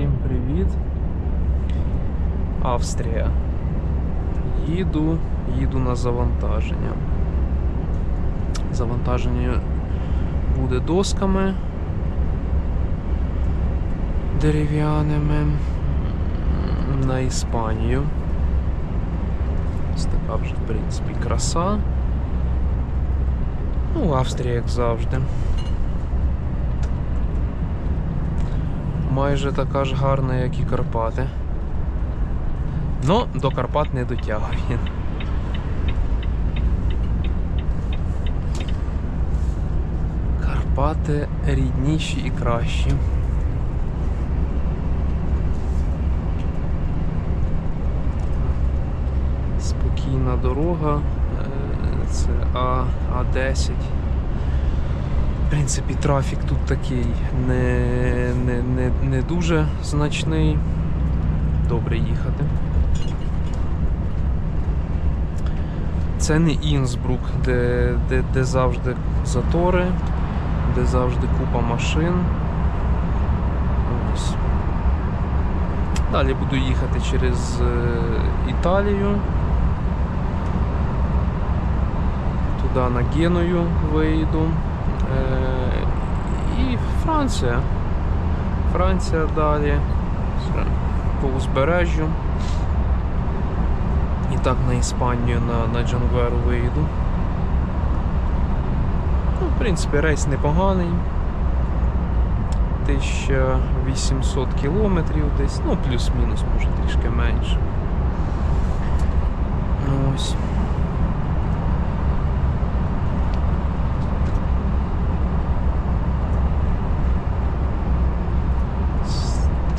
Всім привіт. Австрія. Їду, їду на завантаження. Завантаження буде досками дерев'яними на Іспанію. Ось така вже, в принципі, краса. Ну, Австрія, як завжди. Майже така ж гарна, як і Карпати. Ну, до Карпат не дотягує. Карпати рідніші і кращі. Спокійна дорога. е, Це А, А10. Принципі, трафік тут такий не, не, не, не дуже значний. Добре їхати. Це не Інсбрук, де, де, де завжди затори, де завжди купа машин. Ось. Далі буду їхати через е, Італію. Туди на Геную вийду. Е, І Франція. Франція далі. По узбережжю. І так на Іспанію на, на Джангверу вийду. Ну, в принципі, рейс непоганий. 1800 кілометрів десь, ну плюс-мінус, може трішки менше. Ну, Ось.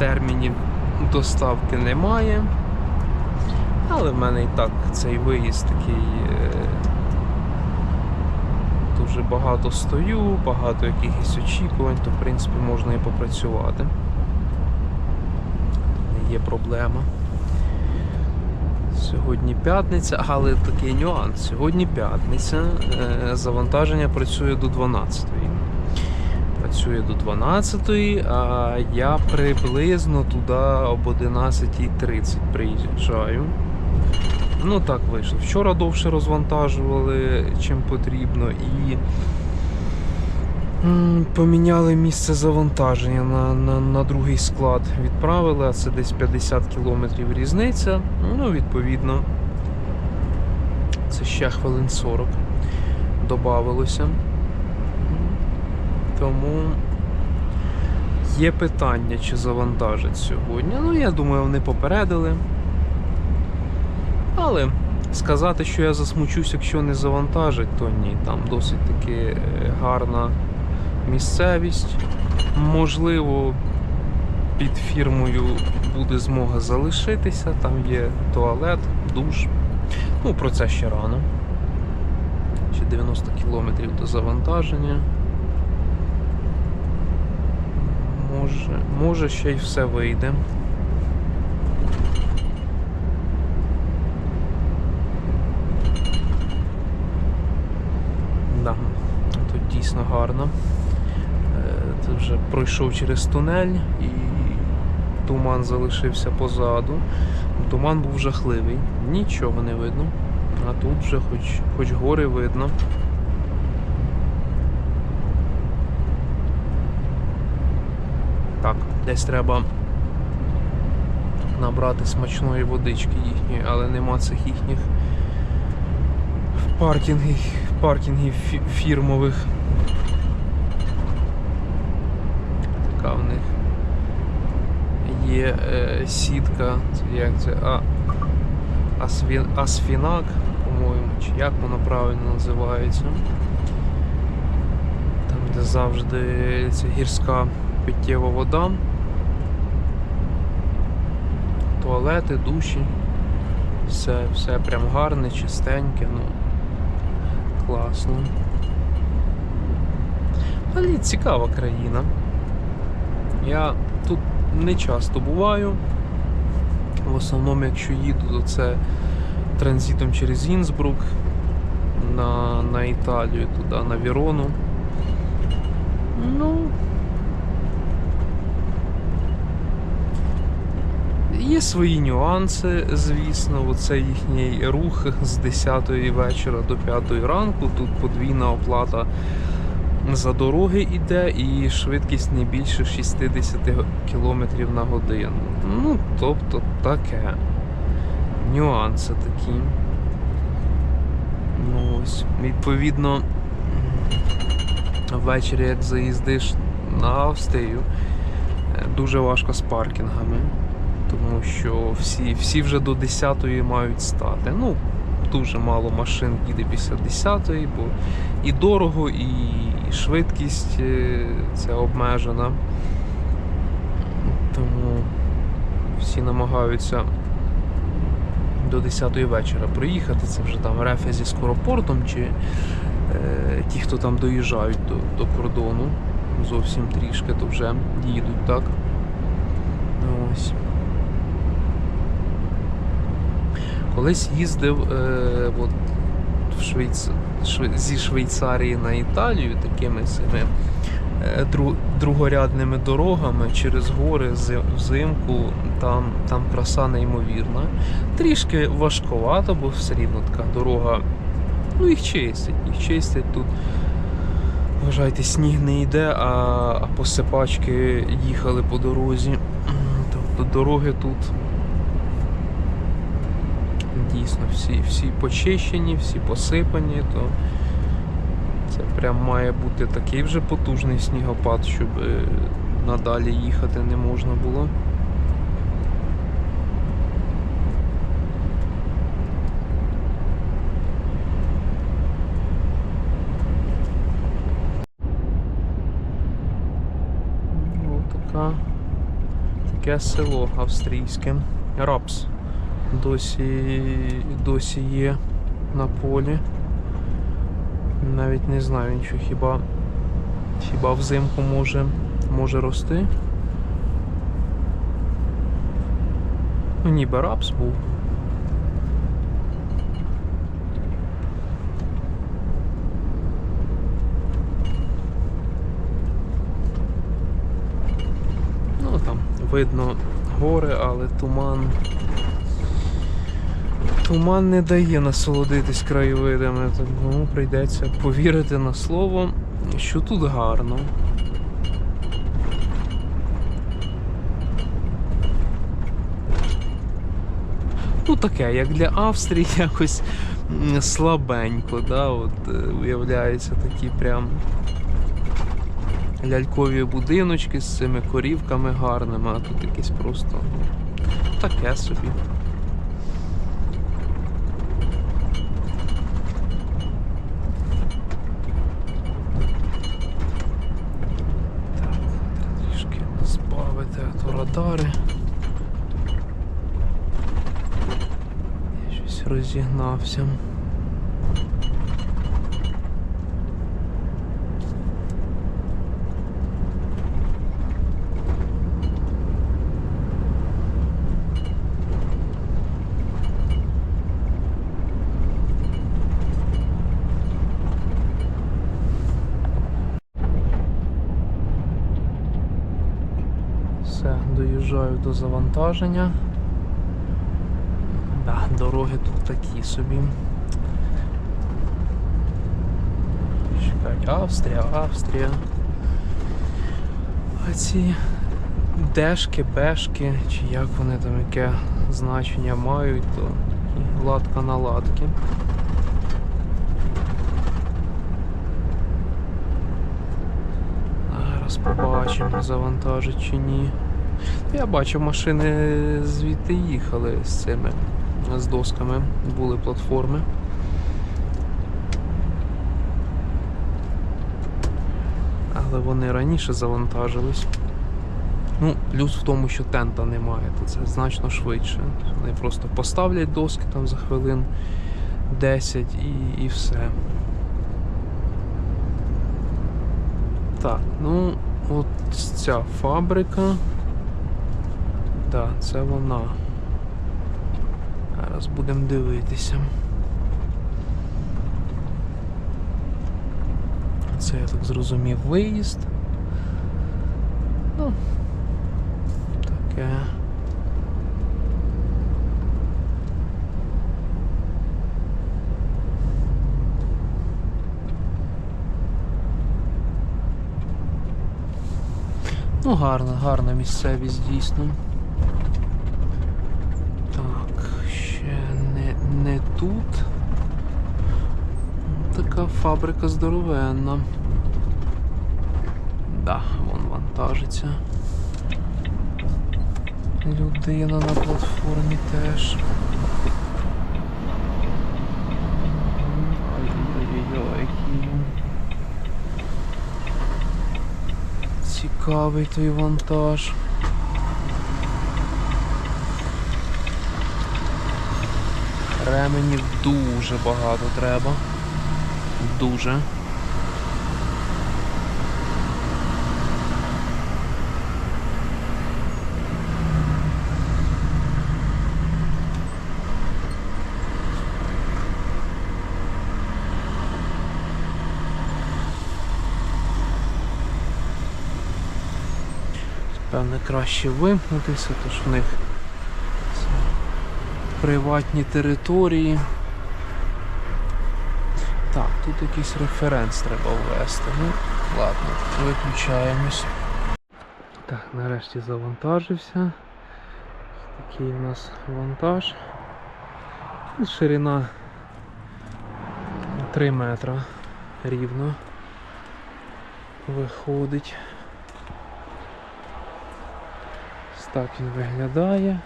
Термінів доставки немає. Але в мене і так цей виїзд такий. е, Дуже багато стою, багато якихось очікувань, то в принципі можна і попрацювати. Не є проблема. Сьогодні п'ятниця, але такий нюанс. Сьогодні п'ятниця. е, Завантаження працює до 12 Працює до 12 а я приблизно туди об 11.30 приїжджаю. Ну так вийшло. Вчора довше розвантажували, чим потрібно, і поміняли місце завантаження на, на, на другий склад. Відправили, а це десь 50 кілометрів різниця. Ну, відповідно, це ще хвилин 40 додавалося. Тому є питання, чи завантажать сьогодні. Ну, я думаю, вони попередили. Але сказати, що я засмучусь, якщо не завантажать, то ні. Там досить таки е, гарна місцевість. Можливо, під фірмою буде змога залишитися. Там є туалет, душ. Ну, про це ще рано. Ще 90 кілометрів до завантаження. Може, може ще й все вийде. Да, тут дійсно гарно. Е, Ти вже пройшов через тунель і туман залишився позаду. Туман був жахливий, нічого не видно. А тут вже хоч, хоч гори видно. Так, десь треба набрати смачної водички їхньої, але нема цих їхніх паркінгів, паркінгів фірмових. Така в них є е, сітка, як це, а, асфі, асфінак, по-моєму, чи як воно правильно називається. Там, де завжди ця гірська питтєва вода. Туалети, душі. Все, все прям гарне, чистеньке, ну класно. Але цікава країна. Я тут не часто буваю. В основному, якщо їду, то це транзитом через Інсбрук на, на Італію, туди, на Вірону. Ну. Є свої нюанси, звісно, оце їхній рух з 10 вечора до 5 ранку. Тут подвійна оплата за дороги йде і швидкість не більше 60 км на годину. Ну, тобто таке. Нюанси такі. Ну ось, відповідно, ввечері, як заїздиш на Австрію, е, дуже важко з паркінгами, тому що всі, всі вже до 10-ї мають стати. Ну, дуже мало машин їде після 10-ї, бо і дорого, і швидкість е, ця обмежена. Тому всі намагаються до 10-ї вечора приїхати. Це вже там рефи зі скоропортом, чи е, ті, хто там доїжджають до, до кордону зовсім трішки, то вже їдуть, так? Ось. Колись їздив е, от, в Швейц... Шве- зі Швейцарії на Італію такими цими е, дру... другорядними дорогами через гори зи- взимку. Там, там краса неймовірна. Трішки важковато, бо все рівно така дорога. Ну, їх чистять, їх чистять тут. Вважайте, сніг не йде, а посипачки їхали по дорозі. Тобто дороги тут дійсно всі, всі почищені, всі посипані, то це прям має бути такий вже потужний снігопад, щоб е, надалі їхати не можна було. Таке село австрійське. Рапс досі, досі є на полі. Навіть не знаю нічого, хіба, хіба взимку може, може рости. Ну, ніби рапс був. Ну там видно гори, але туман. Туман не дає насолодитись краєвидами, тому прийдеться повірити на слово, що тут гарно. Ну таке, як для Австрії, якось слабенько, да? От, е, уявляються такі прям лялькові будиночки з цими корівками гарними, а тут якесь просто ну, таке собі. Так, треба трішки радари. Я щось розігнався. Все, доїжджаю до завантаження. Да, дороги тут такі собі. Чекай, Австрія, Австрія. А ці дешки, бешки, чи як вони там яке значення мають, то латка на латки. Зараз побачимо, завантажить чи ні. Я бачив, машини звідти їхали з цими з досками, були платформи. Але вони раніше завантажились. Ну, плюс в тому, що тента немає, то це значно швидше. Вони просто поставлять доски там за хвилин 10 і, і все. Так, ну, от ця фабрика. Так, це вона. Зараз будемо дивитися. Це я так зрозумів виїзд. Ну таке. Ну гарна, гарна місцевість дійсно. Тут. Така фабрика здоровенна. Да, вон вантажиться. Людина на платформі теж. Цікавий той вантаж. Ременів дуже багато треба. Дуже. Певне краще вимкнутися, тож в них приватні території. Так, тут якийсь референс треба ввести. Ну, ладно, виключаємось. Так, нарешті завантажився. Такий у нас вантаж. Ширина 3 метра рівно виходить. Так він виглядає.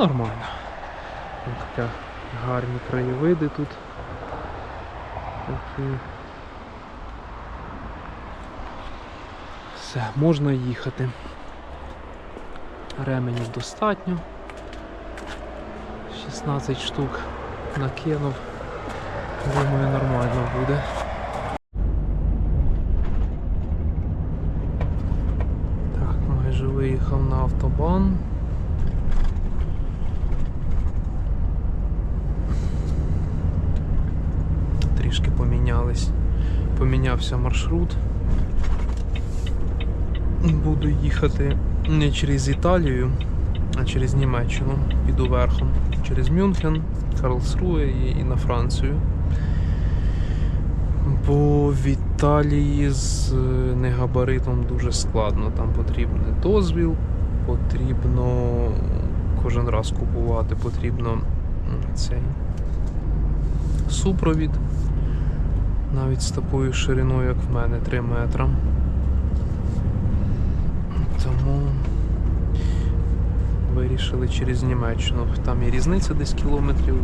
Нормально. Такі гарні краєвиди тут. Такі. Все, можна їхати. Ременів достатньо. 16 штук накинув. Думаю, нормально буде. Так, майже виїхав на автобан. Трішки помінялись. Помінявся маршрут. Буду їхати не через Італію, а через Німеччину. Піду верхом. Через Мюнхен, Карлсруе і, на Францію. Бо в Італії з е, негабаритом дуже складно. Там потрібен дозвіл, потрібно кожен раз купувати, потрібно цей супровід. Навіть з такою шириною, як в мене, 3 метра. Тому вирішили через Німеччину. Там є різниця десь кілометрів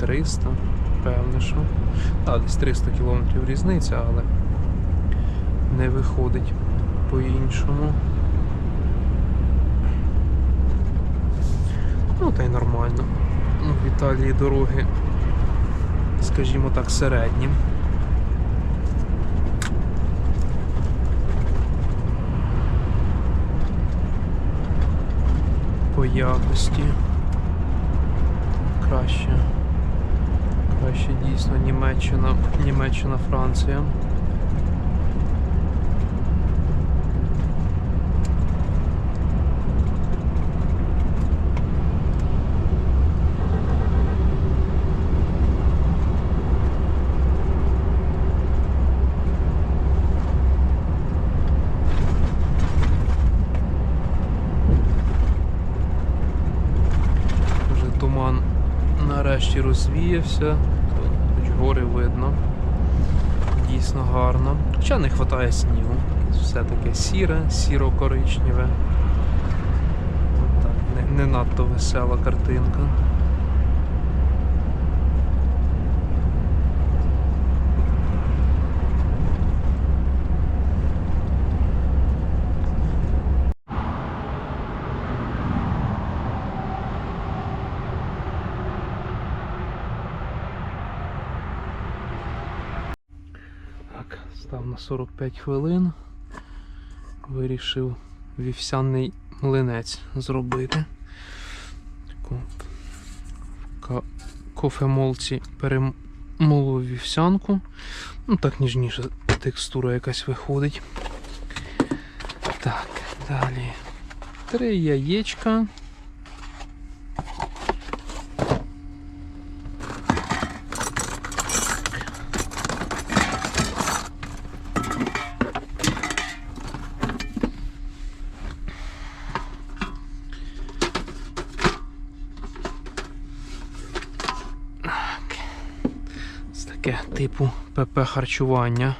300, певно, що. Так, десь 300 кілометрів різниця, але не виходить по-іншому. Ну, та й нормально. Ну, В Італії дороги, скажімо так, середнім. По якості. Краще. Краще дійсно Німеччина, Німеччина, Франція. Вже туман нарешті розвіявся, хоч гори видно. Дійсно гарно. Хоча не вистачає снігу. Все таке сіре, сіро-коричневе. Не, не надто весела картинка. Так, став на 45 хвилин. Вирішив вівсяний млинець зробити. Кофемолці перемолов вівсянку. Ну так ніжніша текстура якась виходить. Так, далі. Три яєчка. Таке типу ПП харчування.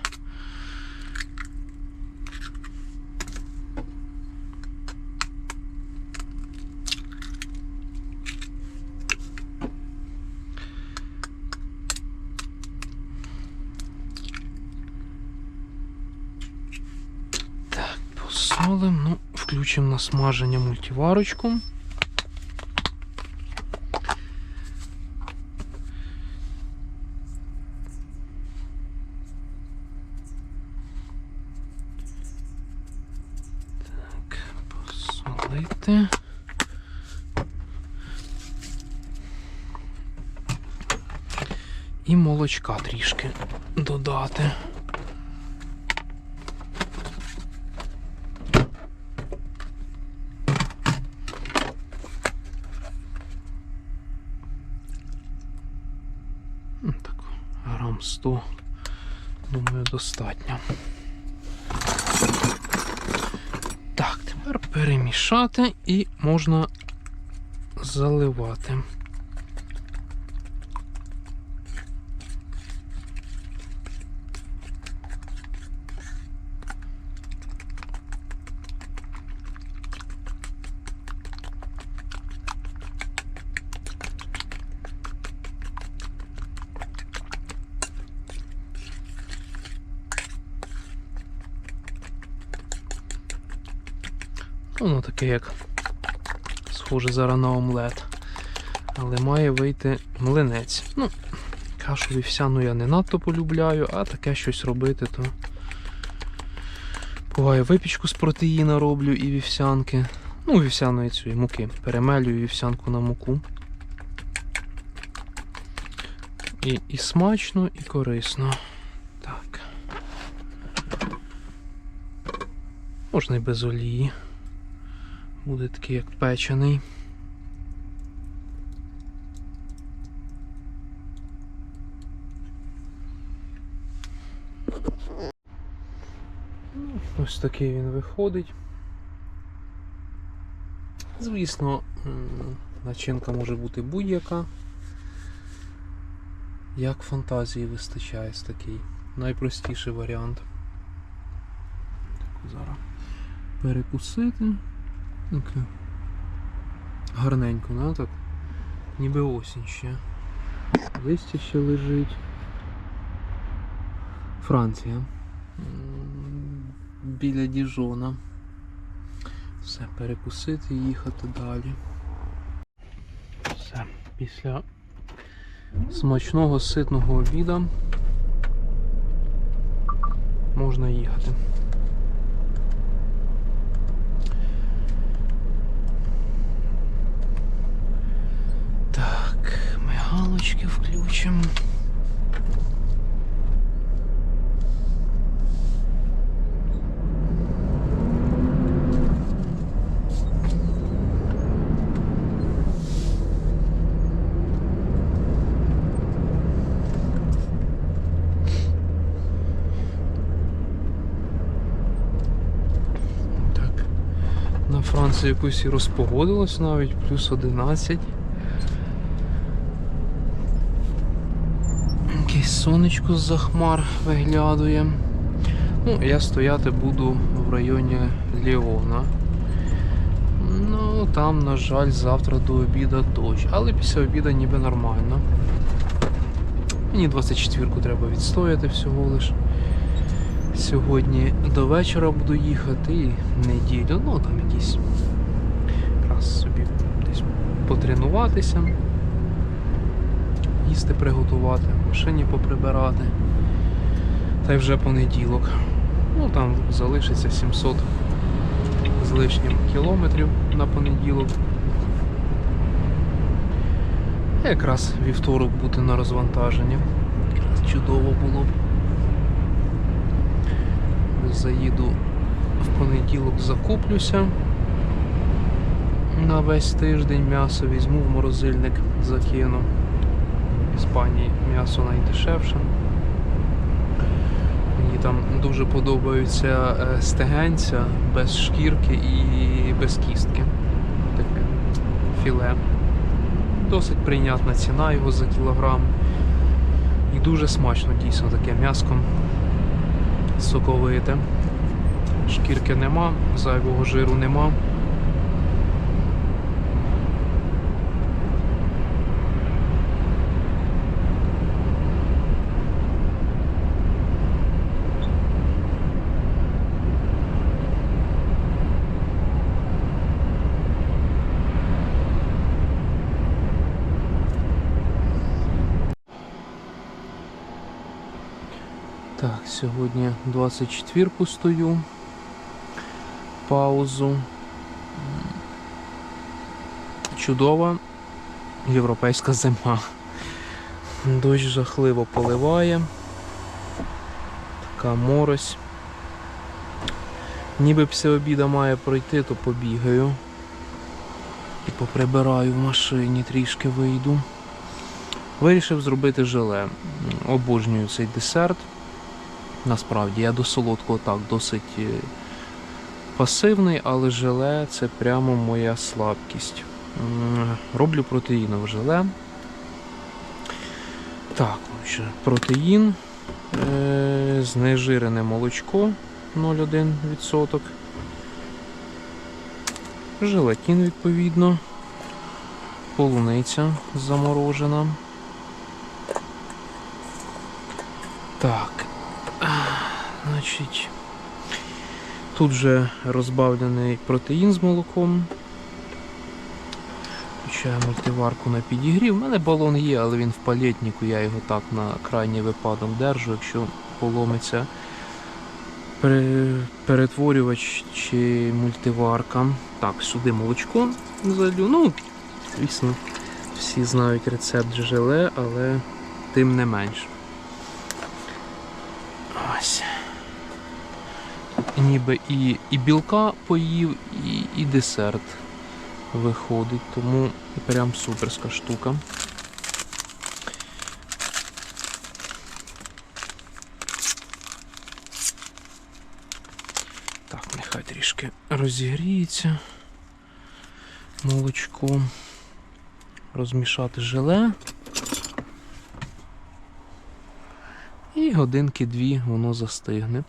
Так, посолим, ну, включимо на смаження мультиварочку. Так, посолити. І молочка трішки додати. Так, грам 100, думаю, достатньо. Так, тепер перемішати і можна заливати. Воно таке як схоже зараз на омлет. Але має вийти млинець. Ну, кашу вівсяну я не надто полюбляю, а таке щось робити, то буває випічку з протеїна роблю і вівсянки. Ну, вівсяної цієї муки. Перемелюю вівсянку на муку. І, і смачно, і корисно. Так. Можна і без олії. Буде такий як печений. Ну, Ось такий він виходить. Звісно, начинка може бути будь-яка. Як фантазії вистачає ось такий. Найпростіший варіант. Так, зараз перекусити. Таке. Гарненько, да, так? Ніби осінь ще. Листя ще лежить. Франція. Біля Діжона. Все, перекусити і їхати далі. Все, після смачного ситного обіда можна їхати. Так, мигалочки включимо. Франції якось і розпогодилось навіть, плюс 11. Якесь сонечко з-за хмар виглядує. Ну, я стояти буду в районі Ліона. Ну, там, на жаль, завтра до обіду дощ. Але після обіду ніби нормально. Мені 24-ку треба відстояти всього лиш. Сьогодні до вечора буду їхати і неділю, ну там якісь раз собі десь потренуватися їсти приготувати, машині поприбирати. Та й вже понеділок. Ну там залишиться 700 з лишнім кілометрів на понеділок. Якраз вівторок бути на розвантаженні. Якраз чудово було б. Заїду в понеділок, закуплюся на весь тиждень м'ясо візьму в морозильник, закину. Іспанії м'ясо найдешевше. Мені там дуже подобаються е, стегенця без шкірки і без кістки. Таке філе. Досить прийнятна ціна його за кілограм. І дуже смачно дійсно таке м'яско соковите. Шкірки нема, зайвого жиру нема. Так, сьогодні 24 стою. Паузу. Чудова європейська зима. Дощ жахливо поливає. Така морось. Ніби після обіда має пройти, то побігаю. І поприбираю в машині, трішки вийду. Вирішив зробити желе. Обожнюю цей десерт. Насправді, я до солодкого так досить е, пасивний, але желе це прямо моя слабкість. Роблю протеїнове желе. Так, протеїн, е, знежирене молочко 0,1%. Желатин, відповідно. Полуниця заморожена. Так. Значить, тут вже розбавлений протеїн з молоком. Включаю мультиварку на підігрів. У мене балон є, але він в палетнику, я його так на крайній випадок держу, якщо поломиться перетворювач чи мультиварка. Так, сюди молочко залю. Ну, звісно, всі знають рецепт желе, але тим не менш. Ніби і, і білка поїв, і, і десерт виходить, тому прям суперська штука. Так, нехай трішки розігріється молочко. Розмішати желе. І годинки дві воно застигне.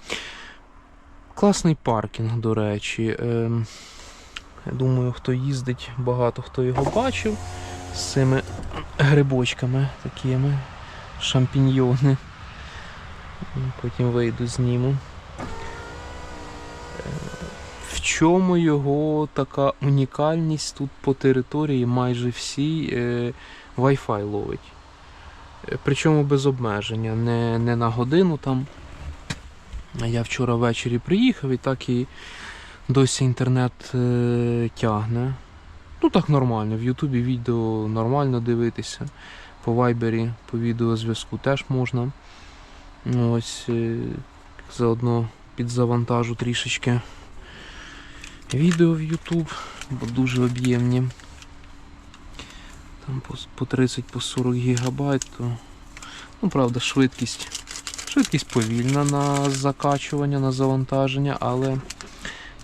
Класний паркінг, до речі. Ем, я думаю, хто їздить, багато хто його бачив з цими грибочками такими, шампіньйони. Потім вийду зніму. Е, В чому його така унікальність тут по території майже всій е, Wi-Fi ловить. Е, Причому без обмеження, не, не на годину там. Я вчора ввечері приїхав і так і досі інтернет е, тягне. Ну так нормально. В Ютубі відео нормально дивитися. По вайбері, по відеозв'язку теж можна. Ось е, заодно підзавантажу трішечки відео в Ютуб, бо дуже об'ємні. Там по, по 30 по 40 гігабайт, то ну правда швидкість. Швидкість повільна на закачування, на завантаження, але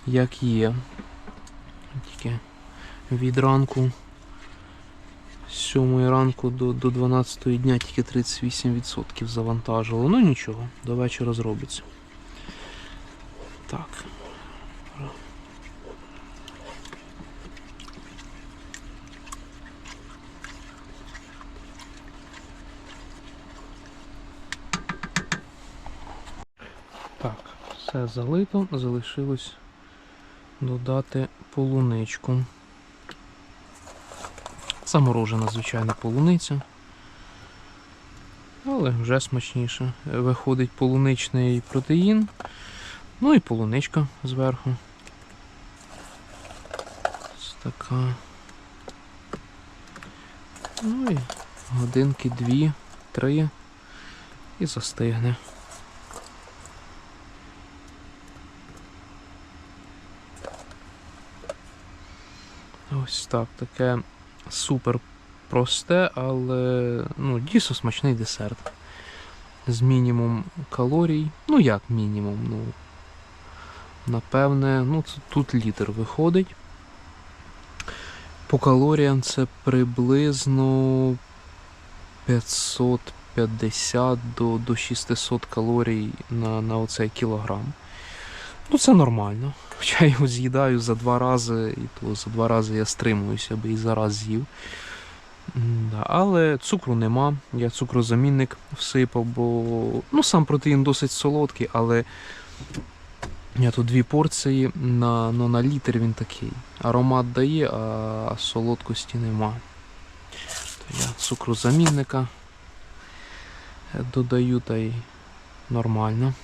як є. Тільки від ранку з 7 ранку до, до 12 дня тільки 38% завантажило. Ну нічого, до вечора зробиться. Так. Все залито, залишилось додати полуничку. Заморожена, звичайно, полуниця. Але вже смачніше. Виходить полуничний протеїн. Ну і полуничка зверху. Ось така. Ну і годинки дві, три і застигне. Ось так, таке супер просте, але ну, дійсно смачний десерт. З мінімум калорій. Ну як мінімум? Ну, напевне, ну тут літр виходить. По калоріям це приблизно 550 до, до 600 калорій на, на оцей кілограм. Ну, це нормально. Хоча я його з'їдаю за два рази, і то за два рази я стримуюся, аби і зараз з'їв. Але цукру нема. Я цукрозамінник всипав, бо ну, сам протеїн досить солодкий, але я тут дві порції на, ну, на літр він такий. Аромат дає, а солодкості нема. То я цукрозамінника е, додаю та й нормально.